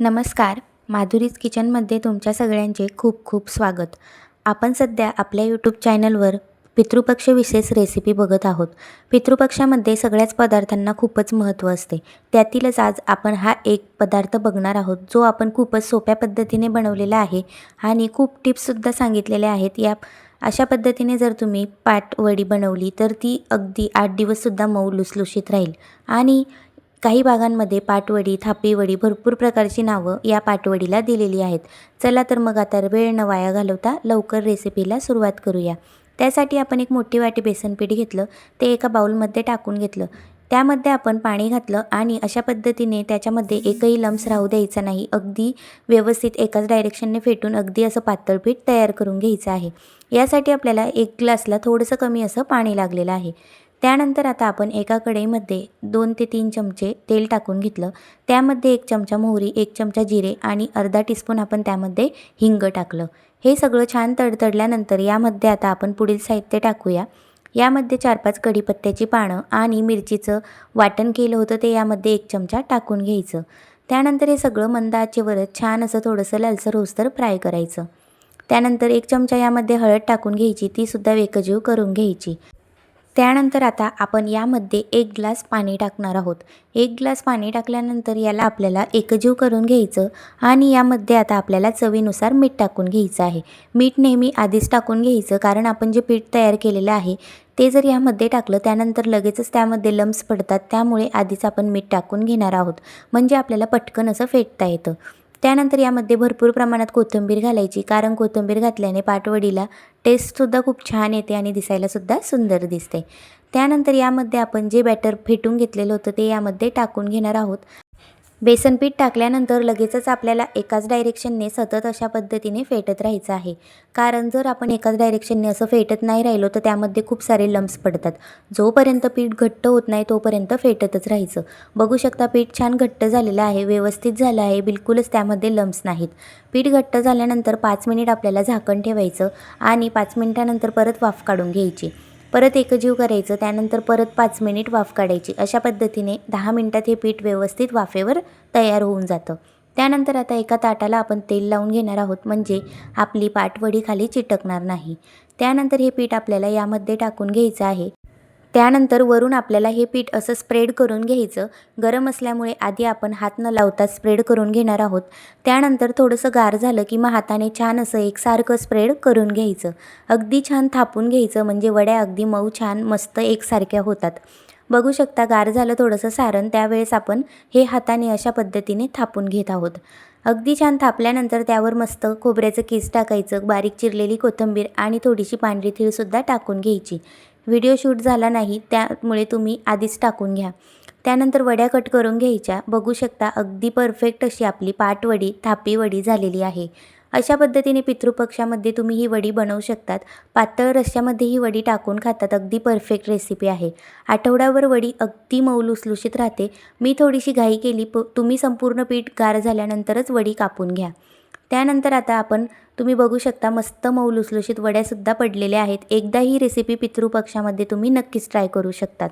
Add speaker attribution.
Speaker 1: नमस्कार. माधुरीज किचनमध्ये तुमच्या सगळ्यांचे खूप खूप स्वागत. आपण सध्या आपल्या यूट्यूब चॅनलवर पितृपक्ष विशेष रेसिपी बघत आहोत. पितृपक्षामध्ये सगळ्याच पदार्थांना खूपच महत्त्व असते. त्यातीलच आज आपण हा एक पदार्थ बघणार आहोत जो आपण खूपच सोप्या पद्धतीने बनवलेला आहे आणि खूप टिप्ससुद्धा सांगितलेल्या आहेत. या अशा पद्धतीने जर तुम्ही पाटवडी बनवली तर ती अगदी आठ दिवससुद्धा मऊ लुसलुशीत राहील. आणि काही भागांमध्ये पाटवडी थापीवडी भरपूर प्रकारची नावं या पाटवडीला दिलेली आहेत. चला तर मग आता वेळ न वाया घालवता लवकर रेसिपीला सुरुवात करूया. त्यासाठी आपण एक मोठी वाटी बेसनपीठ घेतलं ते एका बाउलमध्ये टाकून घेतलं. त्यामध्ये आपण पाणी घातलं आणि अशा पद्धतीने त्याच्यामध्ये एकही लम्स राहू द्यायचा नाही. अगदी व्यवस्थित एकाच डायरेक्शनने फेटून अगदी असं पातळ पीठ तयार करून घ्यायचं आहे. यासाठी आपल्याला एक ग्लासला थोडंसं कमी असं पाणी लागलेलं आहे. त्यानंतर आता आपण एका कढईमध्ये दोन ते तीन चमचे तेल टाकून घेतलं. त्यामध्ये एक चमचा मोहरी एक चमचा जिरे आणि अर्धा टीस्पून आपण त्यामध्ये हिंग टाकलं. हे सगळं छान तडतडल्यानंतर यामध्ये आता आपण पुढील साहित्य टाकूया. यामध्ये चार पाच कढीपत्त्याची पानं आणि मिरचीचं वाटण केलं होतं ते यामध्ये एक चमचा टाकून घ्यायचं. त्यानंतर हे सगळं मंद आचेवरच छान असं थोडंसं लालसर होसतर फ्राय करायचं. त्यानंतर एक चमचा यामध्ये हळद टाकून घ्यायची तीसुद्धा वेकजीव करून घ्यायची. त्यानंतर आता आपण यामध्ये एक ग्लास पाणी टाकणार आहोत. एक ग्लास पाणी टाकल्यानंतर याला आपल्याला एकजीव करून घ्यायचं आणि यामध्ये आता आपल्याला चवीनुसार मीठ टाकून घ्यायचं आहे. मीठ नेहमी आधीच टाकून घ्यायचं कारण आपण जे पीठ तयार केलेलं आहे ते जर यामध्ये टाकलं त्यानंतर लगेचच त्यामध्ये लम्स पडतात त्यामुळे आधीच आपण मीठ टाकून घेणार आहोत. म्हणजे आपल्याला पटकन असं फेटता येतं. त्यानंतर यामध्ये भरपूर प्रमाणात कोथिंबीर घालायची कारण कोथिंबीर घातल्याने पाटवडीला टेस्टसुद्धा खूप छान येते आणि दिसायलासुद्धा सुंदर दिसते. त्यानंतर यामध्ये आपण जे बॅटर फेटून घेतलेलं होतं ते यामध्ये टाकून घेणार आहोत. बेसन पीठ टाकल्यानंतर लगेचच आपल्याला एकाच डायरेक्शनने सतत अशा पद्धतीने फेटत राहायचं आहे. कारण जर आपण एकाच डायरेक्शनने असं फेटत नाही राहिलो तर त्यामध्ये खूप सारे लम्स पडतात. जोपर्यंत पीठ घट्ट होत नाही तोपर्यंत फेटतच राहायचं. बघू शकता पीठ छान घट्ट झालेलं आहे व्यवस्थित झालं आहे बिलकुलच त्यामध्ये लम्स नाहीत. पीठ घट्ट झाल्यानंतर पाच मिनिट आपल्याला झाकण ठेवायचं आणि पाच मिनिटानंतर परत वाफ काढून घ्यायची. परत एकजीव करायचं त्यानंतर परत पाच मिनिट वाफ काढायची. अशा पद्धतीने दहा मिनटात हे पीठ व्यवस्थित वाफेवर तयार होऊन जातं. त्यानंतर आता एका ताटाला आपण तेल लावून घेणार आहोत म्हणजे आपली पाटवडी खाली चिटकणार नाही. त्यानंतर हे पीठ आपल्याला यामध्ये टाकून घ्यायचं आहे. त्यानंतर वरून आपल्याला हे पीठ असं स्प्रेड करून घ्यायचं. गरम असल्यामुळे आधी आपण हात न लावता स्प्रेड करून घेणार आहोत. त्यानंतर थोडंसं गार झालं की मग हाताने छान असं एकसारखं स्प्रेड करून घ्यायचं. अगदी छान थापून घ्यायचं म्हणजे वड्या अगदी मऊ छान मस्त एकसारख्या होतात. बघू शकता गार झालं थोडंसं सारण त्यावेळेस आपण हे हाताने अशा पद्धतीने थापून घेत आहोत. अगदी छान थापल्यानंतर त्यावर मस्त खोबऱ्याचं केस टाकायचं बारीक चिरलेली कोथिंबीर आणि थोडीशी पांढरी तीळसुद्धा टाकून घ्यायची. व्हिडिओ शूट झाला नाही त्यामुळे तुम्ही आधीच टाकून घ्या. त्यानंतर वड्या कट करून घ्यायच्या. बघू शकता अगदी परफेक्ट अशी आपली पाटवडी थापी वडी झालेली आहे. अशा पद्धतीने पितृपक्षामध्ये तुम्ही ही वडी बनवू शकतात. पातळ रश्श्यामध्ये ही वडी टाकून खातात. अगदी परफेक्ट रेसिपी आहे. आठवड्यावर वडी अगदी मऊ लुसलुशीत राहते. मी थोडीशी घाई केली. प तुम्ही संपूर्ण पीठ गार झाल्यानंतरच वडी कापून घ्या. त्यानंतर आता आपण तुम्ही बघू शकता मस्त मऊ लुसलुशीत वड्यासुद्धा पडलेल्या आहेत. एकदा ही रेसिपी पितृपक्षामध्ये तुम्ही नक्कीच ट्राय करू शकतात.